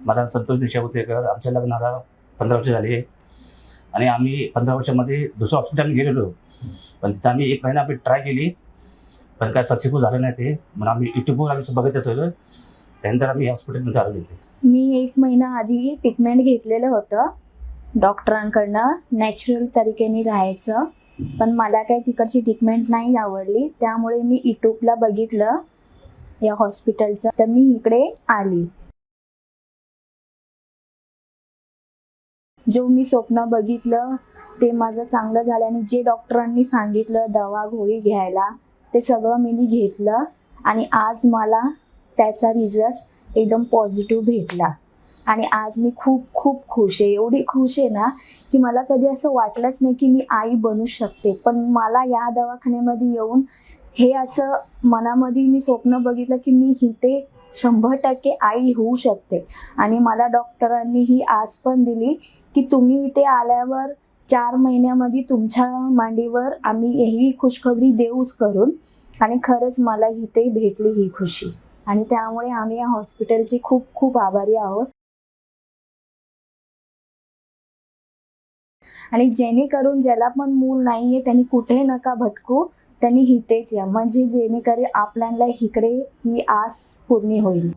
मला संतोष दिशा आमच्या लग्नाला पंधरा वर्ष झाली आणि आम्ही पंधरा वर्षामध्ये दुसऱ्या हॉस्पिटल गेलेलो. पण तिथं आम्ही एक महिना आम्ही ट्राय केली. पण काय सक्सेसफुल झालं नाही ते. म्हणून आम्ही युट्यूबवर आम्ही बघितलं सगळं त्यानंतर आम्ही हॉस्पिटलमध्ये आलो होते मी एक महिना आधी ट्रीटमेंट घेतलेलं होतं. डॉक्टरांकडनं नॅचरल तरीकेने राहायचं. पण मला काही तिकडची ट्रीटमेंट नाही आवडली. त्यामुळे मी युट्यूबला बघितलं. या हॉस्पिटलचं तर मी इकडे आली. जो मी स्वप्न बघितलं ते माझं चांगलं झालं आणि जे डॉक्टरांनी सांगितलं दवा गोळी घ्यायला ते सगळं मी घेतलं आणि आज मला त्याचा रिझल्ट एकदम पॉझिटिव्ह भेटला. आणि आज मी खूप खूप खुश आहे. एवढी खुश आहे ना की मला कधी असं वाटलंच नाही की मी आई बनू शकते. पण मला या दवाखान्यामध्ये येऊन हे असं मनामध्ये मी स्वप्न बघितलं की मी इथे शंभर टक्के आई होऊ शकते. आणि मला डॉक्टरांनी ही आस पण दिली की तुम्ही इथे आल्यावर चार महिन्यामध्ये तुमच्या मांडीवर आम्ही ही खुशखबरी देऊच करून आणि खरंच मला इथे भेटली ही खुशी. आणि त्यामुळे आम्ही या हॉस्पिटलचे खूप खूप आभारी आहोत. आणि जेणेकरून ज्याला पण मूल नाहीये त्यांनी कुठे नका भटकू. त्यांनी हितेच या. म्हणजे जेणेकरून आपल्याला इकडे ही आस पूर्ण होईल.